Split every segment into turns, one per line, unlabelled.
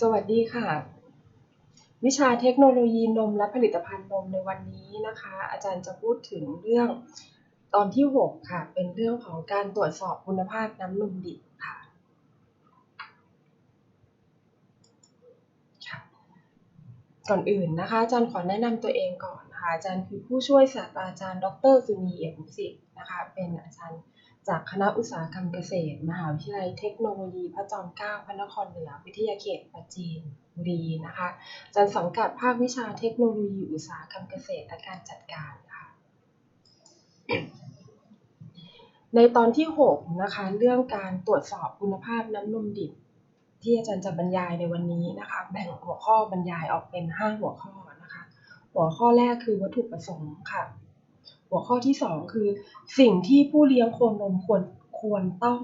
สวัสดีค่ะ วิชาเทคโนโลยีนมและผลิตภัณฑ์นมในวันนี้นะคะ อาจารย์จะพูดถึงเรื่องตอนที่ 6 ค่ะ เป็นเรื่องของการตรวจสอบคุณภาพน้ำนมดิบค่ะค่ะก่อนอื่นนะคะอาจารย์ขอแนะนำตัวเองก่อนนะคะอาจารย์คือผู้ช่วยศาสตราจารย์ ดรสุนีเอี่ยมสิทธิ์นะคะเป็นอาจารย์ จากคณะอุตสาหกรรมเกษตร มหาวิทยาลัยเทคโนโลยีพระจอมเกล้าพระนครเหนือวิทยาเขตปัจจีนบุรีนะคะอาจารย์สังกัดภาควิชาเทคโนโลยีอุตสาหกรรมเกษตรและการจัดการค่ะในตอนที่ 6 นะคะ เรื่องการตรวจสอบคุณภาพน้ำนมดิบ ที่อาจารย์จะบรรยายในวันนี้นะคะ แบ่งหัวข้อบรรยายออกเป็น 5 หัวข้อนะคะ หัวข้อแรกคือวัตถุประสงค์ค่ะ หัวข้อที่ 2 คือ สิ่งที่ผู้เลี้ยงโคนมควรควรต้อง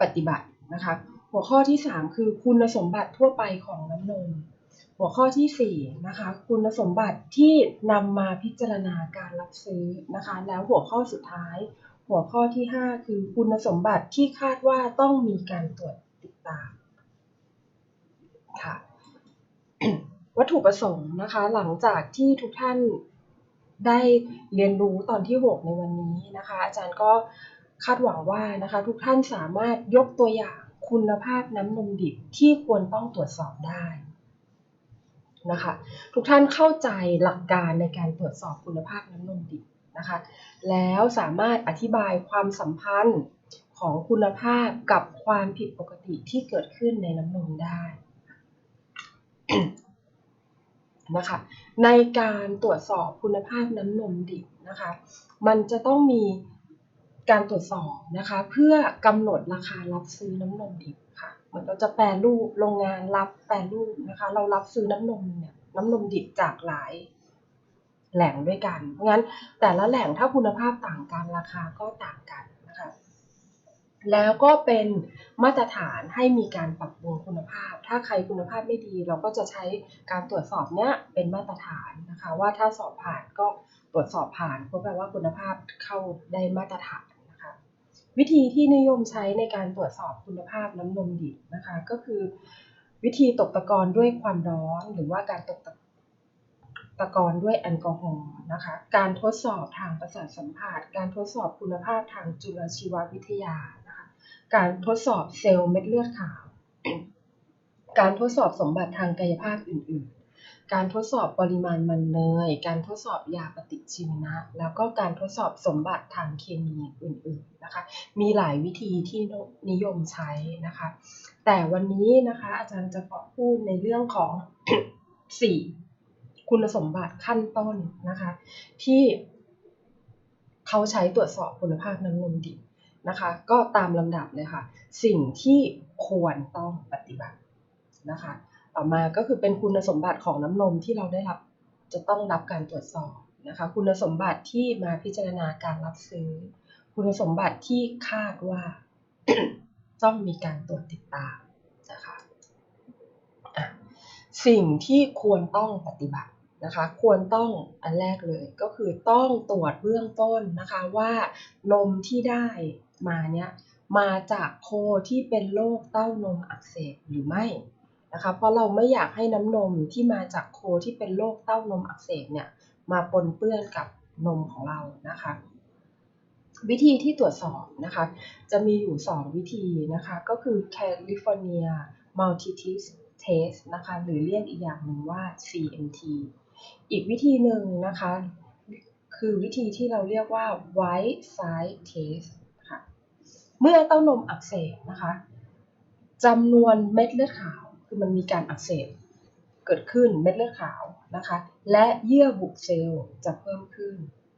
ปฏิบัตินะคะ หัวข้อที่ 3 คือคุณสมบัติทั่วไปของน้ำนม หัวข้อที่4นะคะคุณสมบัติที่นำมาพิจารณาการรับซื้อนะคะ แล้วหัวข้อสุดท้าย หัวข้อที่ 5 คือคุณสมบัติที่คาดว่าต้องมีการตรวจติดตามค่ะวัตถุประสงค์นะคะ หลังจากที่ทุกท่าน ได้เรียนรู้ตอนที่ 6 ในวันนี้นะคะ อาจารย์ก็คาดหวังว่านะคะ ทุกท่านสามารถยกตัวอย่างคุณภาพน้ำนมดิบที่ควรต้องตรวจสอบได้นะคะทุกท่านเข้าใจหลักการในการตรวจสอบคุณภาพน้ำนมดิบนะคะแล้วสามารถอธิบายความสัมพันธ์ของคุณภาพกับความผิดปกติที่เกิดขึ้นในน้ำนมได้ นะคะ ในการตรวจสอบคุณภาพน้ำนมดิบนะคะ มันจะต้องมีการตรวจสอบนะคะ เพื่อกำหนดราคารับซื้อน้ำนมดิบค่ะเหมือนเราจะแปรรูปโรงงานรับแปรรูปนะคะ เรารับซื้อน้ำนมเนี่ยน้ำนมดิบจากหลายแหล่งด้วยกัน เพราะงั้นแต่ละแหล่งถ้าคุณภาพต่างกันราคาก็ต่างกัน แล้วก็เป็นมาตรฐานให้มีการปรับปรุงคุณภาพ ถ้าใครคุณภาพไม่ดี เราก็จะใช้การตรวจสอบเนี้ยเป็นมาตรฐานนะคะ ว่าถ้าสอบผ่านก็ตรวจสอบผ่านก็แปลว่าคุณภาพเข้าได้มาตรฐานนะคะ วิธีที่นิยมใช้ในการตรวจสอบคุณภาพน้ำนมดิบนะคะ ก็คือ วิธีตกตะกอนด้วยความร้อนหรือว่าการตกตะกอนด้วยแอลกอฮอล์นะคะ การทดสอบทางประสาทสัมผัส การทดสอบคุณภาพทางจุลชีววิทยา การทดสอบเซลล์เม็ดเลือดขาว การทดสอบสมบัติทางกายภาพอื่น ๆ การทดสอบปริมาณมันเนย การทดสอบยาปฏิชีวนะ แล้วก็การทดสอบสมบัติทางเคมีอื่น ๆ นะคะ มีหลายวิธีที่นิยมใช้นะคะ แต่วันนี้นะคะอาจารย์จะขอพูดในเรื่องของ 4 คุณสมบัติขั้นต้นนะคะ ที่เขาใช้ตรวจสอบคุณภาพน้ำนมดิบ นะคะ ก็ตามลำดับเลยค่ะ สิ่งที่ควรต้องปฏิบัตินะคะ ต่อมาก็คือเป็นคุณสมบัติของน้ำนมที่เราได้รับจะต้องรับการตรวจสอบนะคะ คุณสมบัติที่มาพิจารณาการรับซื้อ คุณสมบัติที่คาดว่าต้องมีการตรวจติดตามนะคะสิ่งที่ควรต้องปฏิบัตินะคะ ควรต้องอันแรกเลยก็คือต้องตรวจเบื้องต้นนะคะว่านมที่ได้ มาเนี้ยมาจากโคที่เป็นโรคเต้านมอักเสบหรือไม่นะคะเพราะเราไม่อยากให้น้ำนมที่มาจากโคที่เป็นโรคเต้านมอักเสบเนี่ยมาปนเปื้อนกับนมของเรานะคะวิธีที่ตรวจสอบนะคะจะมีอยู่ 2 วิธีนะคะก็คือ California Multi-Test Test นะคะหรือเรียกอีกอย่างหนึ่งว่า CMT อีกวิธีหนึ่งนะคะคือวิธีที่เราเรียกว่า White Side Test เมื่อเต้านมอักเสบนะคะจำนวนเม็ดเลือดขาวคือมันมีการอักเสบเกิดขึ้นเม็ดเลือดขาวนะคะ และเยื่อบุเซลล์จะเพิ่มขึ้น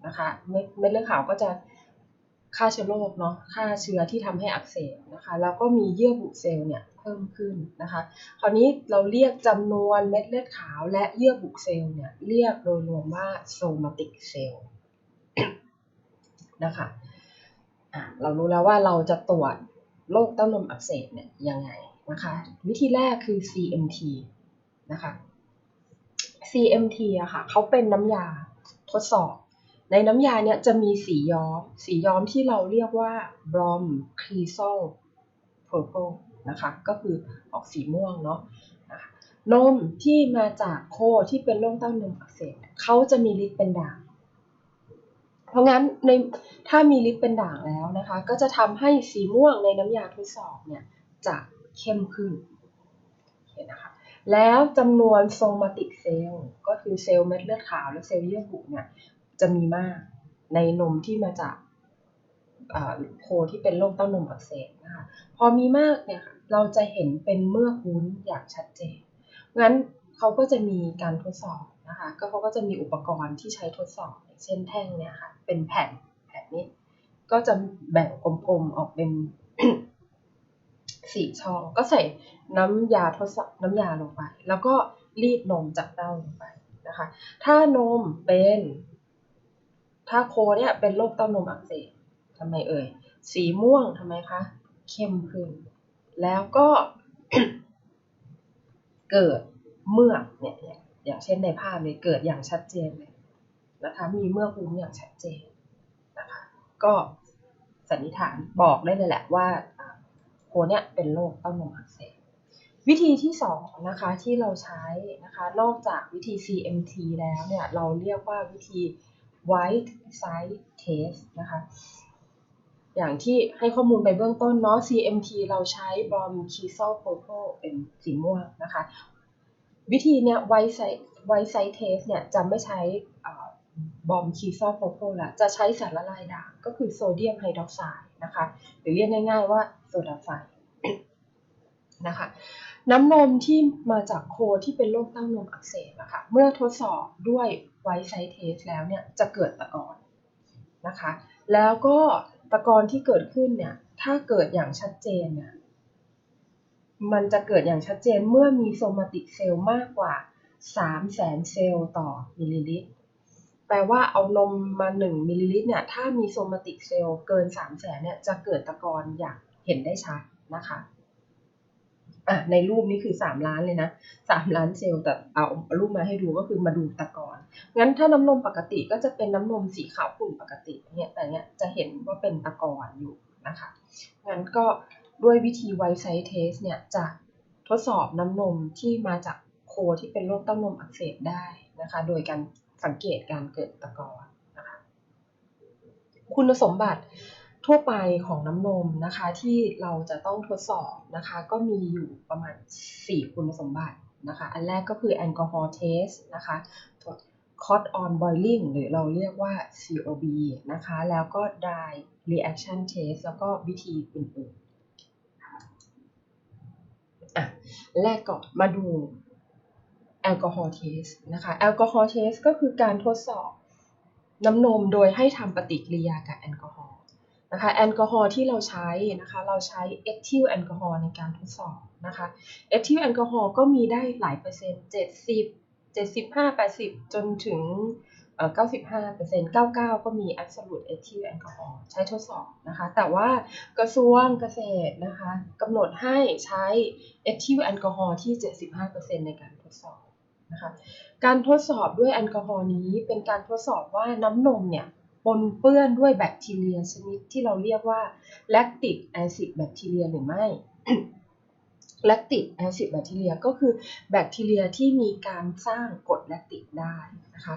นะคะเม็ดเม็ดเลือดขาวก็จะฆ่าเชื้อโรคเนาะฆ่าเชื้อที่ทำให้อักเสบนะคะ แล้วก็มีเยื่อบุเซลล์เนี่ยเพิ่มขึ้นนะคะ คราวนี้เราเรียกจำนวนเม็ดเลือดขาว และเยื่อบุเซลล์เนี่ยเรียกโดยรวมว่าโซมาติกเซลล์นะคะ เรารู้แล้วว่าเราจะตรวจโรคเต้านมอักเสบเนี่ยยังไงนะคะ วิธีแรกคือ CMT นะคะ CMT อะค่ะเขาเป็นน้ำยาทดสอบ ในน้ำยาเนี่ยจะมีสีย้อม สีย้อมที่เราเรียกว่า Brom Cresol Purple นะคะ ก็คือออกสีม่วงเนาะนะคะนมที่มาจากโคที่เป็นโรคเต้านมอักเสบเขาจะมีฤทธิ์เป็นด่าง เพราะงั้นในถ้ามีฤทธิ์เป็นด่างแล้วนะคะ ก็จะทำให้สีม่วงในน้ำยาทดสอบเนี่ยจะเข้มขึ้นโอเคนะคะแล้วจำนวนโซมาติกเซลล์ก็คือเซลล์เม็ดเลือดขาวและเซลล์เยื่อบุเนี่ยจะมีมากในนมที่มาจากโคที่เป็นโรคเต้านมอักเสบนะคะพอมีมากเนี่ยเราจะเห็นเป็นเมือกวุ้นอย่างชัดเจนงั้นเขาก็จะมีการทดสอบนะคะก็เขาก็จะมีอุปกรณ์ที่ใช้ทดสอบ อย่างเช่นแท่งเนี่ยค่ะ เป็นแผ่นแผ่นนี้ ก็จะแบ่งกลมๆออกเป็นสี่ช่อง ก็ใส่น้ำยาทดสอบน้ำยาลงไป แล้วก็รีดนมจากเต้าลงไปนะคะ ถ้านมเป็น ถ้าโคเนี่ยเป็นโรคเต้านมอักเสบทำไมเอ่ย สีม่วงทำไมคะ เข้มขึ้น แล้วก็เกิดเมือกเนี่ยอย่างเช่นในภาพเลยเกิดอย่างชัดเจนเลย นะคะ มีเมือกหุ้มอย่างชัดเจนนะคะ ก็สันนิษฐานบอกได้เลยแหละว่าโคเนี่ยเป็นโรคเต้านมอักเสบวิธีที่สองนะคะที่เราใช้นะคะนอกจากวิธี CMT แล้วเนี่ยเราเรียกว่าวิธี white side test นะคะอย่างที่ให้ข้อมูลไปเบื้องต้นเนาะ CMT เราใช้ brom k i s o p r o p o เป็นสีม่วงนะคะ วิธีเนี้ย white side white side test เนี่ยจะไม่ใช้ บอมคีซอโพโพละจะใช้สารละลายด่างก็คือโซเดียมไฮดรอกไซด์นะคะ หรือเรียกง่าย ๆว่าโซดาไฟนะคะน้ำนมที่มาจากโคที่เป็นโรคเต้านมอักเสบนะคะเมื่อทดสอบด้วยไวไซเทสแล้วเนี่ยจะเกิดตะกอนนะคะ แล้วก็ตะกอนที่เกิดขึ้นเนี่ยถ้าเกิดอย่างชัดเจนเนี่ยมันจะเกิดอย่างชัดเจนเมื่อมีโซมาติกเซลล์มากกว่า 3 0 0แสนเซลล์ต่อมิลลิลิตร ลว่าเอานมมา1มิลลิลิตรเนี่ยถ้ามีโซมาติกเซลล์เกิน3 0 0แสนเนี่ยจะเกิดตะกอนอย่างเห็นได้ชัดนะคะอะในรูปนี้คือ 3 ล้านเลยนะ 3 ล้านเซลล์แต่เอารูปมาให้ดูก็คือมาดูตะกอนงั้นถ้าน้ำนมปกติก็จะเป็นน้ำนมสีขาวขุ่นปกติเนี่ยแต่เนี้ยจะเห็นว่าเป็นตะกอนอยู่นะคะงั้นก็ด้วยวิธีไวไซเทสเนี่ยจะทดสอบน้ำนมที่มาจากโคที่เป็นโรคเต้านมอักเสบได้นะคะ โดยการ สังเกตการเกิดตะกอนนะคะคุณสมบัติทั่วไปของน้ำนมนะคะที่เราจะต้องทดสอบนะคะก็มีอยู่ประมาณ 4 คุณสมบัตินะคะอันแรกก็คือแอลกอฮอล์เทสนะคะ Cot on boiling หรือเราเรียกว่า COB นะคะ แล้วก็ dry reaction test แล้วก็วิธีอื่นๆอะแรกก่อนมาดู แอลกอฮอล์เทสนะคะแอลกอฮอล์เทสก็คือการทดสอบน้ำนมโดยให้ทำปฏิกิริยากับแอลกอฮอล์นะคะแอลกอฮอล์ที่เราใช้นะคะเราใช้เอทิลแอลกอฮอล์ในการทดสอบนะคะเอทิลแอลกอฮอล์ก็มีได้หลายเปอร์เซ็นต์ 70 75 80 จนถึง 95เปอร์เซ็นต์99 ก็มี absolute ethyl alcohol ใช้ทดสอบนะคะ แต่ว่ากระทรวงเกษตรนะคะกำหนดให้ใช้ ethyl alcohol ที่ 75เปอร์เซ็นต์ในการทดสอบ นะคะการทดสอบด้วยแอลกอฮอล์นี้เป็นการทดสอบว่าน้ำนมเนี่ยปนเปื้อนด้วยแบคทีเรียชนิดที่เราเรียกว่า lactic acid bacteria หรือไม่ lactic acid bacteria ก็คือแบคทีเรียที่มีการสร้างกรดแลคติกได้นะคะ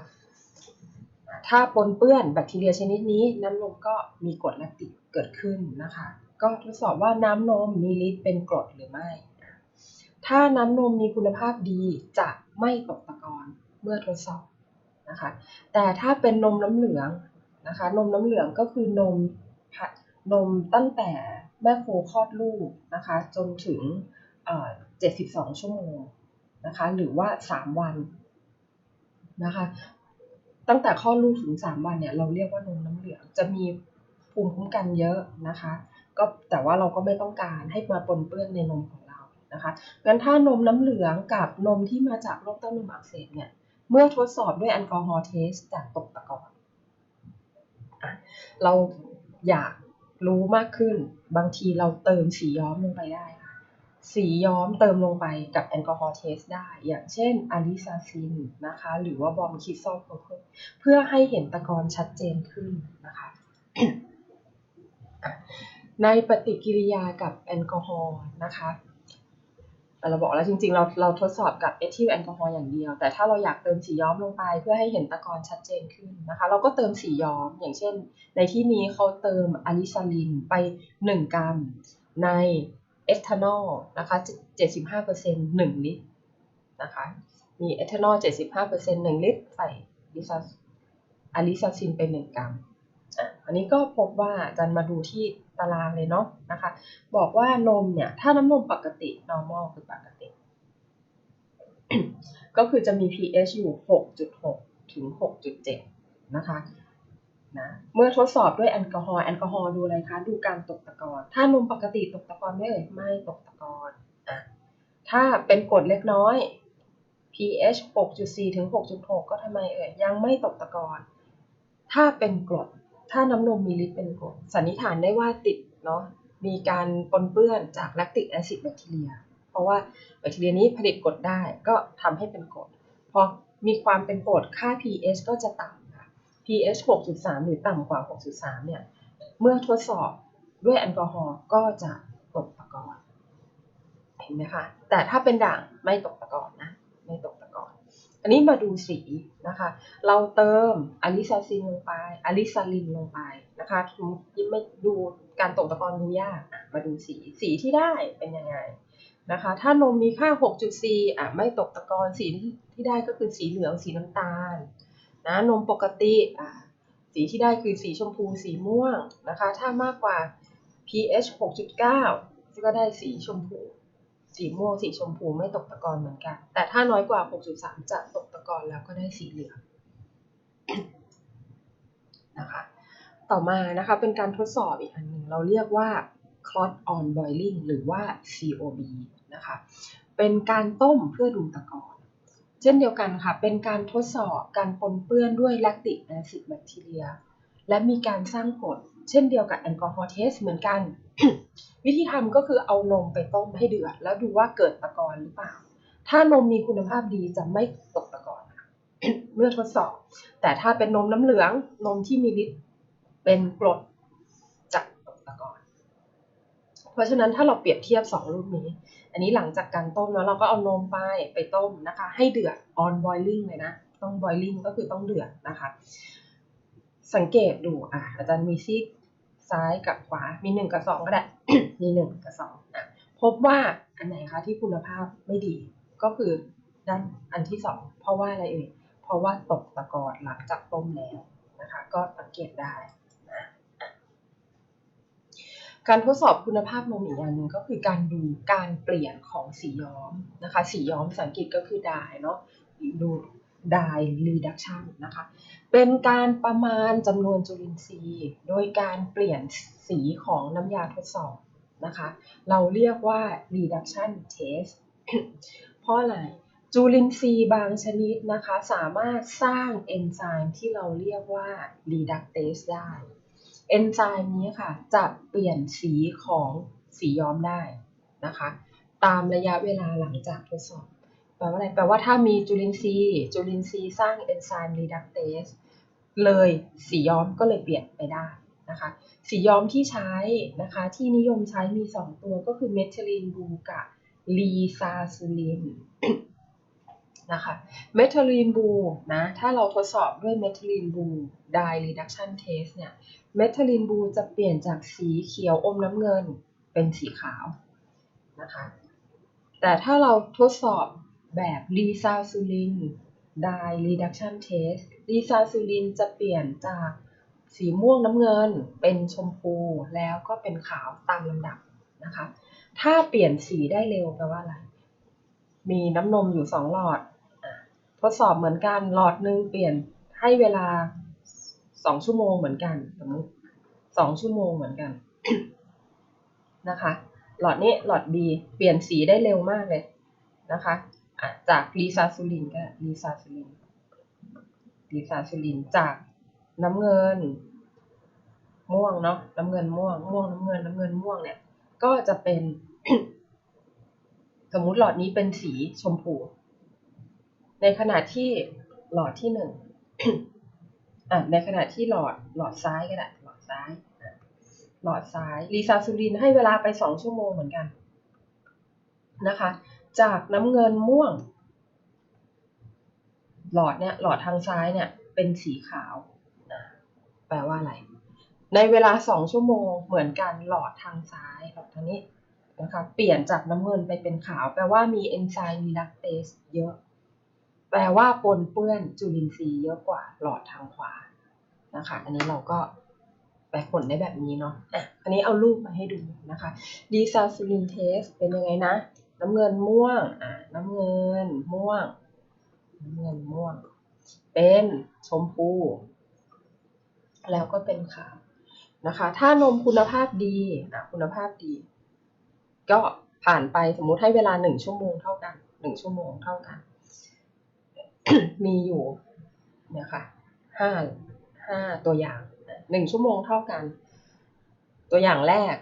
ถ้าปนเปื้อนแบคทีเรียชนิดนี้น้ำนมก็มีกรดแลคติกเกิดขึ้นนะคะ ก็ทดสอบว่าน้ำนมมีฤทธิ์เป็นกรดหรือไม่ ถ้าน้ำนมมีคุณภาพดีจะ ไม่ตกตะกอนเมื่อทดสอบนะคะ แต่ถ้าเป็นนมน้ำเหลืองนะคะ นมน้ำเหลืองก็คือนมนมตั้งแต่แม่โคคลอดลูกนะคะ จนถึง 72 ชั่วโมงนะคะ หรือว่า 3 วันนะคะ ตั้งแต่คลอดลูกถึง 3 วันเนี่ย เราเรียกว่านมน้ำเหลือง จะมีภูมิคุ้มกันเยอะนะคะ ก็แต่ว่าเราก็ไม่ต้องการให้มาปนเปื้อนในนมของ นะคะงั้นถ้านมน้ำเหลืองกับนมที่มาจากโรคเต้านมอักเสบเนี่ยเมื่อทดสอบด้วยแอลกอฮอล์เทสจากตกตะกอนเราอยากรู้มากขึ้น บางทีเราเติมสีย้อมลงไปได้ สีย้อมเติมลงไปกับแอลกอฮอล์เทสได้ อย่างเช่นอะลิซาซินนะคะ หรือว่าบอมคิซอลเพื่อให้เห็นตะกอนชัดเจนขึ้นนะคะในปฏิกิริยากับแอลกอฮอล์นะคะ เราบอกแล้วจริงๆ เราเราทดสอบกับเอทิลแอลกอฮอล์อย่างเดียว แต่ถ้าเราอยากเติมสีย้อมลงไปเพื่อให้เห็นตะกอนชัดเจนขึ้นนะคะ เราก็เติมสีย้อม อย่างเช่น ในที่นี้เขาเติมอะลิซาลินไป 1 กรัม ในเอทานอลนะคะ 75% 1 ลิตรนะคะ มีเอทานอล 75% 1 ลิตร ใส่ลิซาอะลิซาซินไป 1 กรัม อันนี้ก็พบว่าจารย์มาดูที่ตารางเลยเนาะนะคะ บอกว่านมเนี่ย ถ้าน้ำนมปกติ normal คือปกติ ก็คือจะมี pH อยู่ 6.6 ถึง 6.7 นะคะนะเมื่อทดสอบด้วยแอลกอฮอล์แอลกอฮอล์ดูอะไรคะ ดูการตกตะกอน ถ้านมปกติตกตะกอนไหมเอ่ยไม่ตกตะกอนอะถ้าเป็นกรดเล็กน้อย pH 6.4 ถึง 6.6 ก็ทำไมเอ่ยยังไม่ตกตะกอน ถ้าเป็นกรด ถ้าน้ำนมมีฤทธิ์เป็นกรดสันนิษฐานได้ว่าติดเนาะมีการปนเปื้อนจากแลคติกแอซิดแบคทีเรีย เพราะว่าแบคทีเรียนี้ผลิตกรดได้ก็ทำให้เป็นกรดพอมีความเป็นกรดค่า pH ก็จะต่ำค่ะ pH 6.3 หรือต่ำกว่า 6.3 เนี่ย เมื่อทดสอบด้วยแอลกอฮอล์ก็จะตกตะกอนเห็นไหมคะ แต่ถ้าเป็นด่างไม่ตกตะกอนนะ ไม่ตก อนอันนี้มาดูสีนะคะ เราเติมอะลิซาซินลงไปอะลิซาลินลงไปนะคะยิ่ไม่ดูการตกตะกอนดูยากมาดูสี สีที่ได้เป็นยังไงนะคะ ถ้านมมีค่า 6.4อะไม่ตกตะกอนสีที่ได้ก็คือสีเหลืองสีน้ำตาลนะนมปกติอะสีที่ได้คือสีชมพูสีม่วงนะคะ ถ้ามากกว่า pH 6.9 ก็ได้สีชมพู สีม่วงสีชมพูไม่ตกตะกอนเหมือนกัน แต่ถ้าน้อยกว่า 6.3 จะตกตะกอนแล้วก็ได้สีเหลืองนะคะต่อมานะคะเป็นการทดสอบอีกอันหนึ่งเราเรียกว่า clot on boiling หรือว่า COB นะคะเป็นการต้มเพื่อดูตะกอนเช่นเดียวกันค่ะ เป็นการทดสอบการปนเปื้อนด้วยแลคติกแอซิดแบคทีเรีย และมีการสร้างกรด เช่นเดียวกับแอลกอฮอล์เทสเหมือนกัน วิธีทำก็คือเอานมไปต้มให้เดือด แล้วดูว่าเกิดตะกอนหรือเปล่า ถ้านมมีคุณภาพดีจะไม่ตกตะกอนเมื่อทดสอบ แต่ถ้าเป็นนมน้ำเหลืองนมที่มีฤทธิ์เป็นกรดจะตกตะกอนเพราะฉะนั้นถ้าเราเปรียบเทียบ2รูปนี้ อันนี้หลังจากการต้มแล้วเราก็เอานมไปไปต้มนะคะ ให้เดือด on boiling เลยนะ ต้อง boiling ก็คือต้องเดือดนะคะ สังเกตดูอะอาจารย์มีซีก ซ้ายกับขวา มีหนึ่งกับสองก็ได้ มีหนึ่งกับสองอะพบว่าอันไหนคะที่คุณภาพไม่ดี ก็คือด้านอันที่สองเพราะว่าอะไรเอ่ย เพราะว่าตกตะกอนหลังจากต้มแล้วนะคะ ก็สังเกตได้นะการทดสอบคุณภาพนมอีกอย่างหนึ่งก็คือการดูการเปลี่ยนของสีย้อมนะคะ สีย้อมภาษาอังกฤษก็คือดายเนาะดู dye reduction นะคะ เป็นการประมาณจำนวนจุลินทรีย์ โดยการเปลี่ยนสีของน้ำยาทดสอบนะคะ เราเรียกว่า reduction test เพราะอะไร จุลินทรีย์บางชนิดนะคะ สามารถสร้างเอนไซม์ที่เราเรียกว่า reductase ได้ เอนไซม์นี้ค่ะ จะเปลี่ยนสีของสีย้อมได้นะคะ ตามระยะเวลาหลังจากทดสอบ แปลว่าอะไร แปลว่าถ้ามีจุลินทรีย์ จุลินทรีย์สร้างเอนไซม์ reductase เลยสีย้อมก็เลยเปลี่ยนไปได้นะคะสีย้อมที่ใช้นะคะที่นิยมใช้มี 2 ตัวก็คือเมทิลีนบูกับลีซาซูลินนะคะเมทิลีนบูนะถ้าเราทดสอบด้วยเมทิลีนบูไดรีดักชันเทสเนี่ยเมทิลีนบูจะเปลี่ยนจากสีเขียวอมน้ำเงินเป็นสีขาวนะคะแต่ถ้าเราทดสอบ แบบลีซาซูลิน dye reduction test ลีซาซูลินจะเปลี่ยนจากสีม่วงน้ำเงินเป็นชมพูแล้วก็เป็นขาวตามลำดับนะคะ ถ้าเปลี่ยนสีได้เร็วแปลว่าอะไร มีน้ำนมอยู่สองหลอด ทดสอบเหมือนกันหลอดหนึ่งเปลี่ยนให้เวลาสองชั่วโมงเหมือนกันสมมติสองชั่วโมงเหมือนกันนะคะ หลอดนี้หลอด B เปลี่ยนสีได้เร็วมากเลยนะคะ จากลีซาซูลินก็ลีซาซูลินลีซาซูลินจากน้ำเงิน ม่วงเนาะน้ำเงินม่วง ม่วงน้ำเงินน้ำเงินม่วงเนี่ย ก็จะเป็น สมมุติหลอดนี้เป็นสีชมพู ในขณะที่หลอดที่หนึ่งในขณะที่หลอดหลอดซ้ายก็ได้หลอดซ้ายหลอดซ้ายรีซาซูลินให้เวลาไป2ชั่วโมงเหมือนกันนะคะ จากน้ำเงินม่วง หลอดเนี่ยหลอดทางซ้ายเนี่ยเป็นสีขาวนะแปลว่าอะไร ในเวลา 2 ชั่วโมงเหมือนกันหลอดทางซ้ายหลอดทางนี้นะคะเปลี่ยนจากน้ำเงินไปเป็นขาว แปลว่ามีเอนไซม์รีดักเตสเยอะ แปลว่าปนเปื้อนจุลินทรีย์เยอะกว่าหลอดทางขวานะคะ อันนี้เราก็แปลผลได้แบบนี้เนาะอะอันนี้เอารูปมาให้ดูนะคะดีซาซูลินเทสเป็นยังไงนะ น้ำเงินม่วง อะ น้ำเงินม่วง น้ำเงินม่วง เป็นชมพู แล้วก็เป็นขาวนะคะ ถ้านมคุณภาพดี อะ คุณภาพดี ก็ผ่านไปสมมุติให้เวลาหนึ่งชั่วโมงเท่ากัน หนึ่งชั่วโมงเท่ากัน มีอยู่เนี่ยค่ะ ห้า ห้าตัวอย่าง หนึ่งชั่วโมงเท่ากัน ตัวอย่างแรก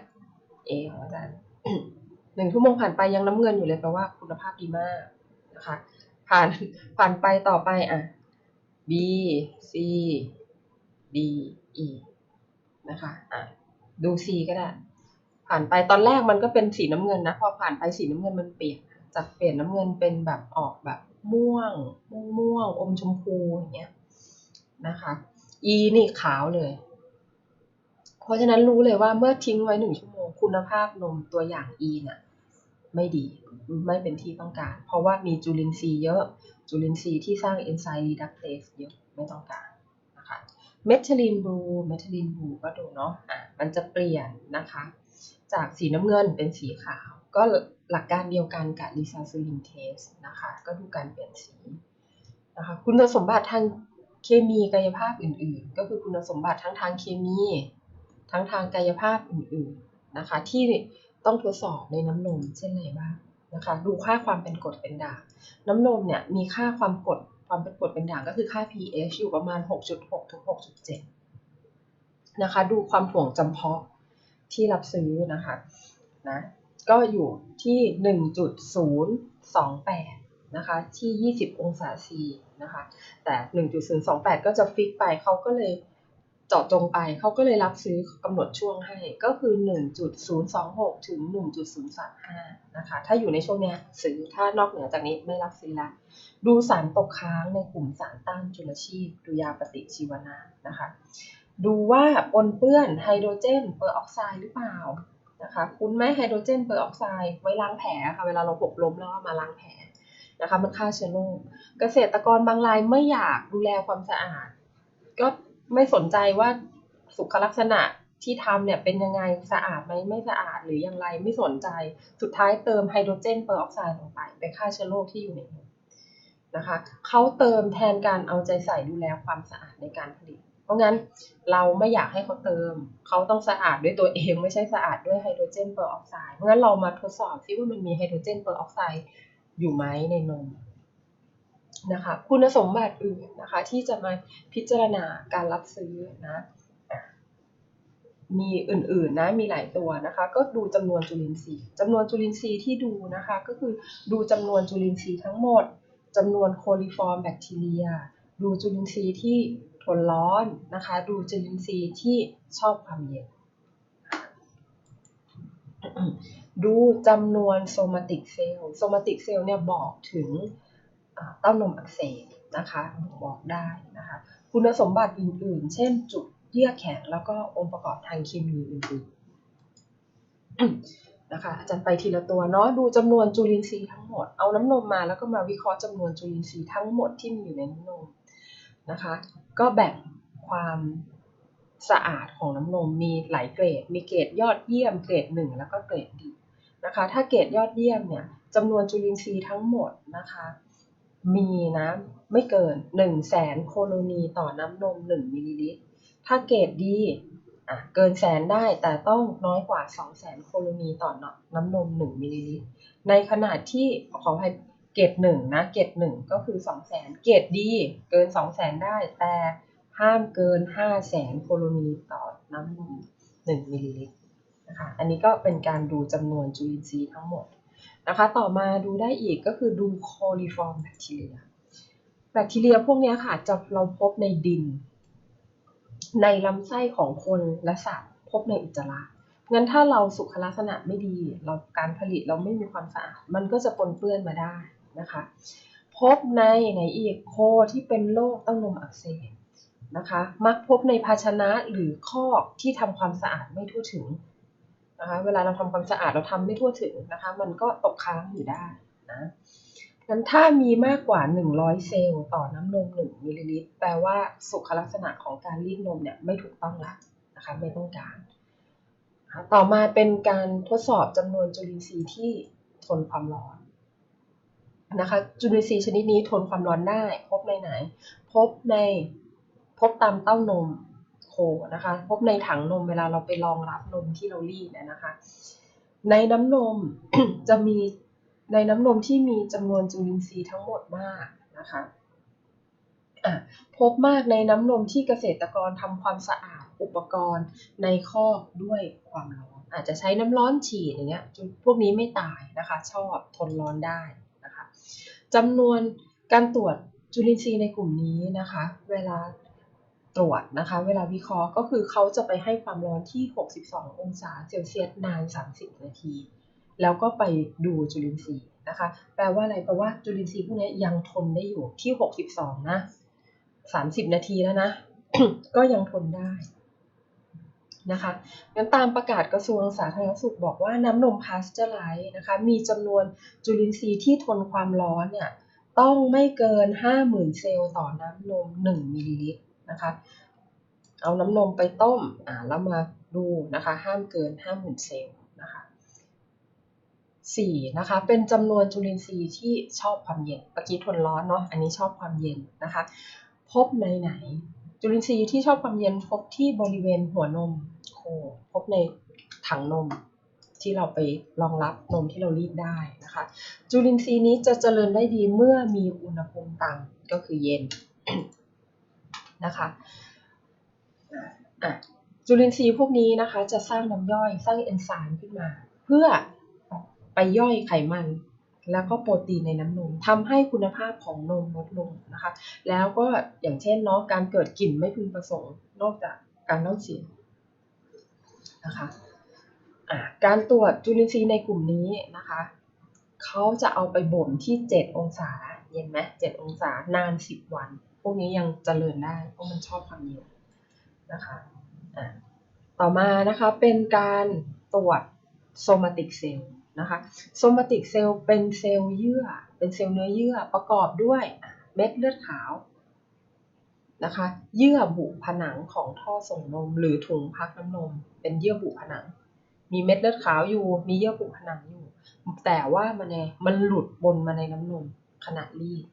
เอของอาจารย์ หนึ่งชั่วโมงผ่านไปยังน้ำเงินอยู่เลยแปลว่าคุณภาพดีมากนะคะ ผ่านผ่านไปต่อไปอะ B C D E นะคะอะดู C ก็ได้ ผ่านไปตอนแรกมันก็เป็นสีน้ำเงินนะพอผ่านไปสีน้ำเงินมันเปลี่ยนจากเปลี่ยนน้ำเงินเป็นแบบออกแบบม่วง ม่วงม่วงอมชมพูอย่างเงี้ยนะคะ E นี่ขาวเลย เพราะฉะนั้นรู้เลยว่าเมื่อทิ้งไว้หนึ่งชั่วโมงคุณภาพนมตัวอย่าง E เนี่ย ไม่ดี ไม่เป็นที่ต้องการ เพราะว่ามีจุลินทรีย์เยอะ จุลินทรีย์ที่สร้างเอนไซม์รีดักเตสเยอะไม่ต้องการนะคะเมทิลีนบลูเมทิลีนบลูก็ดูเนาะอะมันจะเปลี่ยนนะคะ จากสีน้ำเงินเป็นสีขาว ก็หลักการเดียวกันกับลิซาซูลินเทสนะคะก็ดูการเปลี่ยนสีนะคะคุณสมบัติทางเคมีกายภาพอื่นๆ ก็คือคุณสมบัติทั้งทางเคมี ทั้งทางกายภาพอื่นๆนะคะที่ ต้องทดสอบในน้ำนมเช่นไรบ้างนะคะ ดูค่าความเป็นกรดเป็นด่าง น้ำนมเนี่ยมีค่าความกรดความเป็นกรดเป็นด่างก็คือค่า pH อยู่ประมาณ 6.6 ถึง 6.7 นะคะ ดูความถ่วงจำเพาะที่รับซื้อนะคะนะก็อยู่ที่ 1.028 นะคะ ที่ 20 องศาซีนะคะ แต่ 1.028 ก็จะฟิกไปเขาก็เลย เจาะจงไปเขาก็เลยรับซื้อกำหนดช่วงให้ก็คือ 1.026 ถึง 1.035 นะคะ ถ้าอยู่ในช่วงเนี้ยซื้อถ้านอกเหนือจากนี้ไม่รับซื้อละ ดูสารตกค้างในกลุ่มสารต้านจุลชีพดูยาปฏิชีวนะนะคะ ดูว่าปนเปื้อนไฮโดรเจนเปอร์ออกไซด์หรือเปล่านะคะ คุ้นไหมไฮโดรเจนเปอร์ออกไซด์ไว้ล้างแผลค่ะ เวลาเราหกล้มแล้วมาล้างแผลนะคะ มันฆ่าเชื้อโรค เกษตรกรบางรายไม่อยากดูแลความสะอาด ก็ ไม่สนใจว่าสุขลักษณะที่ทำเนี่ยเป็นยังไงสะอาดไหมไม่สะอาดหรืออย่างไรไม่สนใจ สุดท้ายเติมไฮโดรเจนเปอร์ออกไซด์ลงไปไปฆ่าเชื้อโรคที่อยู่ในนมนะคะเขาเติมแทนการเอาใจใส่ดูแลความสะอาดในการผลิต เพราะงั้นเราไม่อยากให้เขาเติม เขาต้องสะอาดด้วยตัวเองไม่ใช่สะอาดด้วยไฮโดรเจนเปอร์ออกไซด์เพราะงั้นเรามาทดสอบซิว่ามันมีไฮโดรเจนเปอร์ออกไซด์อยู่ไหมในนม นะคะคุณสมบัติอื่นนะคะที่จะมาพิจารณาการรับซื้อนะมีอื่นๆนะมีหลายตัวนะคะ ก็ดูจำนวนจุลินทรีย์จำนวนจุลินทรีย์ที่ดูนะคะ ก็คือดูจำนวนจุลินทรีย์ทั้งหมดจำนวนโคลิฟอร์มแบคทีเรีย ดูจุลินทรีย์ที่ทนร้อนนะคะ ดูจุลินทรีย์ที่ชอบความเย็นดูจำนวนโซมาติกเซลล์โซมาติกเซลล์เนี่ยบอกถึง เต้านมอักเสบนะคะบอกได้นะคะคุณสมบัติอื่นๆ เช่นจุดเยื่อแข็งแล้วก็องค์ประกอบทางเคมีอื่นๆนะคะอาจารย์ไปทีละตัวเนาะดูจำนวนจุลินทรีย์ทั้งหมดเอาน้ำนมมาแล้วก็มาวิเคราะห์จำนวนจุลินทรีย์ทั้งหมดที่มีอยู่ในน้ำนมนะคะก็แบ่งความสะอาดของน้ำนมมีหลายเกรด มีเกรดยอดเยี่ยมเกรดหนึ่งแล้วก็เกรดดีนะคะ ถ้าเกรดยอดเยี่ยมเนี่ยจำนวนจุลินทรีย์ทั้งหมดนะคะ มีนะ ไม่เกิน1 0 0 0 0แสนโคโลนีต่อน้ำนม 1มิลลิลิตร ถ้าเกรดดีอะเกินแสนได้แต่ต้องน้อยกว่า 2 0 0แสนโคโลนีต่อน้ำนม 1มิลลิลิตร ในขณะที่ขอให้เกรดหนึ่งนะ เกรดหนึ่งก็คือ 2 0 0แสนเกรดดีเกิน 2 0 0แสนได้แต่ห้ามเกิน 5 0 0แสนโคโลนีต่อน้ำนม 1มิลลิลิตรนะคะ อันนี้ก็เป็นการดูจำนวนจุลินทรีย์ทั้งหมด นะคะ ต่อมาดูได้อีกก็คือดูโคลิฟอร์มแบคทีเรีย แบคทีเรียพวกนี้ค่ะจะเราพบในดิน ในลำไส้ของคนและสัตว์พบในอุจจาระงั้นถ้าเราสุขลักษณะไม่ดี เราการผลิตเราไม่มีความสะอาด มันก็จะปนเปื้อนมาได้นะคะ พบในไหนอีกโคที่เป็นโรคเต้านมอักเสบนะคะ มักพบในภาชนะหรือคอกที่ทำความสะอาดไม่ทั่วถึง นะคะเวลาเราทำความสะอาดเราทำไม่ทั่วถึงนะคะมันก็ตกค้างอยู่ได้นะงั้นถ้ามีมากกว่า 100 เซลล์ต่อน้ำนม 1มิลลิลิตรแปลว่าสุขลักษณะของการรีดนมเนี่ยไม่ถูกต้องละนะคะไม่ต้องการ ต่อมาเป็นการทดสอบจำนวนจุลินทรีย์ที่ทนความร้อนนะคะจุลินทรีย์ชนิดนี้ทนความร้อนได้ พบในไหน พบในพบตามเต้านม นะคะ พบในถังนมเวลาเราไปรองรับนมที่เรารีดนะคะ ในน้ำนมจะมีในน้ำนมที่มีจำนวนจุลินทรีย์ทั้งหมดมากนะคะพบมากในน้ำนมที่เกษตรกรทำความสะอาดอุปกรณ์ในคอกด้วยความร้อน อาจจะใช้น้ำร้อนฉีดอย่างเงี้ยพวกนี้ไม่ตายนะคะ ชอบทนร้อนได้นะคะจำนวนการตรวจจุลินทรีย์ในกลุ่มนี้นะคะ เวลา ตรวจนะคะ เวลาวิเคราะห์ก็คือเขาจะไปให้ความร้อนที่ 62 องศาเซลเซียสนาน 30 นาที แล้วก็ไปดูจุลินทรีย์นะคะ แปลว่าอะไร แปลว่าจุลินทรีย์พวกนี้ยังทนได้อยู่ที่ 62 นะ 30 นาทีแล้วนะ ก็ยังทนได้นะคะงั้นตามประกาศกระทรวงสาธารณสุขบอกว่าน้ำนมพาสเจอร์ไลท์นะคะ มีจำนวนจุลินทรีย์ที่ทนความร้อนเนี่ย ต้องไม่เกิน 50,000 เซลล์ต่อน้ำนม 1 มิลลิลิตร นะคะ เอาน้ำนมไปต้มอ่าแล้วมาดูนะคะ ห้ามเกิน50,000เซลล์นะคะ4นะคะเป็นจำนวนจุลินทรีย์ที่ชอบความเย็นเมื่อกี้ทนร้อนเนาะอันนี้ชอบความเย็นนะคะ พบในไหน จุลินทรีย์ที่ชอบความเย็นพบที่บริเวณหัวนมโคพบในถังนมที่เราไปรองรับนมที่เรารีดได้นะคะ จุลินทรีย์นี้จะเจริญได้ดีเมื่อมีอุณหภูมิต่ำก็คือเย็น นะคะจุลินทรีย์พวกนี้นะคะจะสร้างน้ำย่อยสร้างเอนไซม์ขึ้นมา เพื่อไปย่อยไขมัน แล้วก็โปรตีนในน้ำนมทำให้คุณภาพของนมลดลงนะคะ แล้วก็อย่างเช่นเนาะการเกิดกลิ่นไม่พึงประสงค์ นอกจากการเน่าเสียนะคะการตรวจจุลินทรีย์ในกลุ่มนี้นะคะเขาจะเอาไปบ่มที่ 7 องศาเย็นไหม7องศานาน 10 วัน วกนี้ยังเจริญได้เพราะมันชอบความเย็นนะคะะต่อมานะคะเป็นการตรวจโซมาติกเซลล์นะคะโซมาติกเซลล์เป็นเซลล์เยื่อ เป็นเซลล์เนื้อเยื่อประกอบด้วยเม็ดเลือดขาวนะคะเยื่อบุผนังของท่อส่งนม หรือถุงพักน้ำนม เป็นเยื่อบุผนัง มีเม็ดเลือดขาวอยู่ มีเยื่อบุผนังอยู่ แต่ว่ามันเนี่ยมันหลุดบนมาในน้ำนมขณะรีด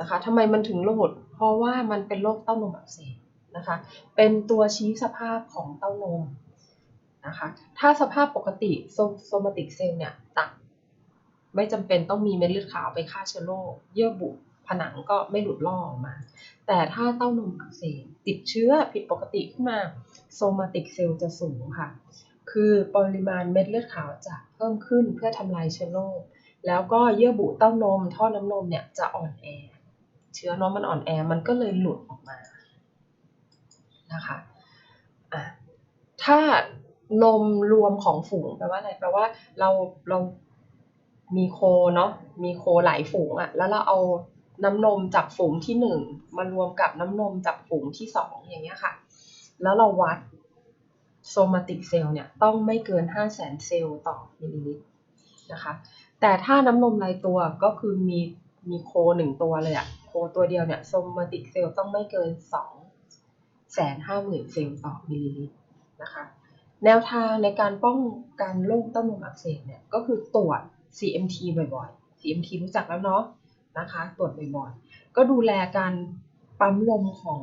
นะคะทำไมมันถึงหลุด เพราะว่ามันเป็นโรคเต้านมอักเสบนะคะ เป็นตัวชี้สภาพของเต้านมนะคะ ถ้าสภาพปกติโซมาติกเซลล์เนี่ยตัดไม่จำเป็นต้องมีเม็ดเลือดขาวไปฆ่าเชื้อโรคเยื่อบุผนังก็ไม่หลุดล่อออกมา แต่ถ้าเต้านมอักเสบติดเชื้อผิดปกติขึ้นมาโซมาติกเซลล์จะสูงค่ะ คือปริมาณเม็ดเลือดขาวจะเพิ่มขึ้นเพื่อทำลายเชื้อโรค แล้วก็เยื่อบุเต้านม ท่อน้ำนมเนี่ยจะอ่อนแอ เชื้อน้มมันอ่อนแอมันก็เลยหลุดออกมานะคะะถ้านมรวมของฝูงแปลว่าอะไรแปลว่าเราเรามีโคเนาะมีโคหลายฝูงอะแล้วเราเอาน้ำนมจากฝูงที่หนึ่งมารวมกับน้ำนมจากฝูงที่สองอย่างเงี้ยค่ะ แล้วเราวัดโซมาติกเซลล์เนี่ยต้องไม่เกิน 5 0 0 0 0 0เซลล์ต่อมิลลิลิตรนะคะ แต่ถ้าน้ำนมรายตัวก็คือมีมีโคหนึ่งตัวเลยอะ โคตัวเดียวเนี่ยโซมาติกเซลล์ต้องไม่เกิน2แสนห้าหมื่นเซลล์ต่อมิลลิลิตรนะคะ แนวทางในการป้องกันโรคเต้านมอักเสบเนี่ยก็คือตรวจ CMT บ่อยๆ CMT รู้จักแล้วเนาะนะคะตรวจบ่อยๆ ก็ดูแลการปั๊มลมของ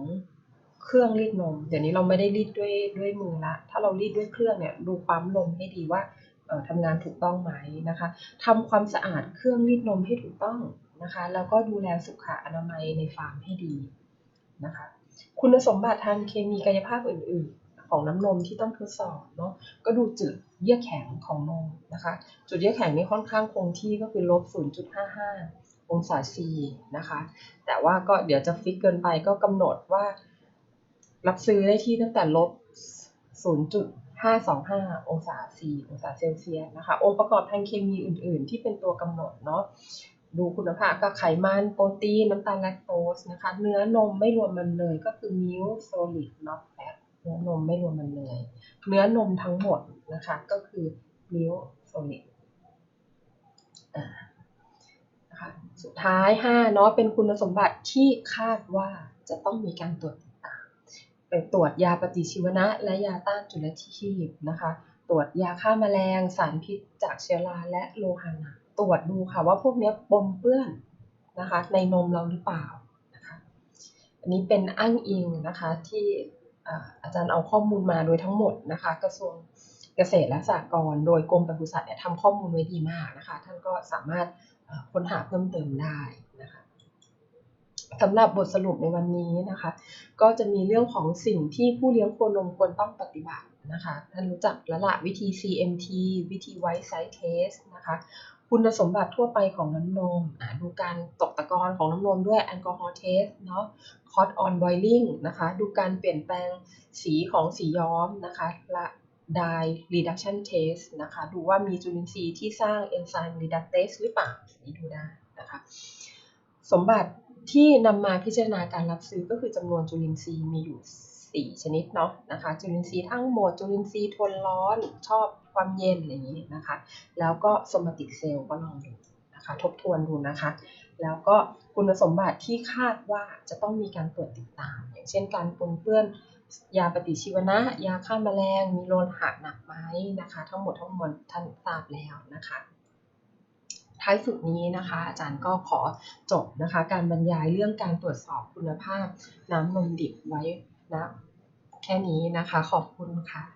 เครื่องรีดนม เดี๋ยวนี้เราไม่ได้รีดด้วยด้วยมือละ ถ้าเรารีดด้วยเครื่องเนี่ยดูปั๊มลมให้ดีว่าทำงานถูกต้องไหมนะคะทำความสะอาดเครื่องรีดนมให้ถูกต้อง นะคะ แล้วก็ดูแลสุขอนามัยในฟาร์มให้ดีนะคะ คุณสมบัติทางเคมีกายภาพอื่น ๆ ของน้ำนมที่ต้องทดสอบเนาะ ก็ดูจุดเยื่อแข็งของนมนะคะ จุดเยื่อแข็งนี่ค่อนข้างคงที่ก็คือลบ 0.55 องศา C นะคะ แต่ว่าก็เดี๋ยวจะฟิกเกินไปก็กำหนดว่า รับซื้อได้ที่ตั้งแต่ลบ525 องศา C องศาเซลเซียสนะคะ องค์ประกอบทางเคมีอื่น ๆ ที่เป็นตัวกำหนดเนาะ ดูคุณภาพก็ไขมัน โปรตีน น้ำตาลแลคโตสนะคะ เนื้อนมไม่รวมมันเลยก็คือ milk solid not fat เนื้อนมไม่รวมมันเลยเนื้อนมทั้งหมดนะคะก็คือ milk solid อ่านะคะสุดท้าย 5 เนาะเป็นคุณสมบัติที่คาดว่าจะต้องมีการตรวจติดตามไปตรวจยาปฏิชีวนะ และยาต้านจุลชีพนะคะ ตรวจยาฆ่าแมลง สารพิษจากเชื้อราและโลหะหนัก ตรวจดูค่ะว่าพวกนี้ปนเปื้อนนะคะในนมเราหรือเปล่านะคะอันนี้เป็นอ้างอิงนะคะที่อาจารย์เอาข้อมูลมาโดยทั้งหมดนะคะ กระทรวงเกษตรและสหกรณ์โดยกรมปศุสัตว์เนี่ยทำข้อมูลไว้ดีมากนะคะ ท่านก็สามารถค้นหาเพิ่มเติมได้นะคะสำหรับบทสรุปในวันนี้นะคะ ก็จะมีเรื่องของสิ่งที่ผู้เลี้ยงโคนมควรต้องปฏิบัตินะคะ ท่านรู้จักแล้วละวิธี CMT วิธี White Side Test นะคะ คุณสมบัติทั่วไปของน้ำนมดูการตกตะกอนของน้ำนมด้วยแอลกอฮอล์เทสเนาะ hot on boiling นะคะ ดูการเปลี่ยนแปลงสีของสีย้อมนะคะและ dye reduction test นะคะ ดูว่ามีจุลินทรีย์ที่สร้างเอนไซม์ reductase หรือเปล่านี่ดูได้นะคะ สมบัติที่นำมาพิจารณาการรับซื้อก็คือจำนวนจุลินทรีย์มีอยู่ 4 ชนิดเนาะนะคะ จุลินทรีย์ทั้งหมดจุลินทรีย์ทนร้อนชอบ ความเย็นอะไรอย่างนี้นะคะ แล้วก็สมติกเซลล์ก็ลองดูนะคะ ทบทวนดูนะคะ แล้วก็คุณสมบัติที่คาดว่าจะต้องมีการตรวจติดตาม อย่างเช่นการปนเปื้อนยาปฏิชีวนะ ยาฆ่าแมลง มีโลหะหนักไหมนะคะ ทั้งหมดทั้งมวลท่านทราบแล้วนะคะ ท้ายสุดนี้นะคะ อาจารย์ก็ขอจบนะคะ การบรรยายเรื่องการตรวจสอบคุณภาพน้ำนมดิบไว้นะแค่นี้นะคะ ขอบคุณค่ะ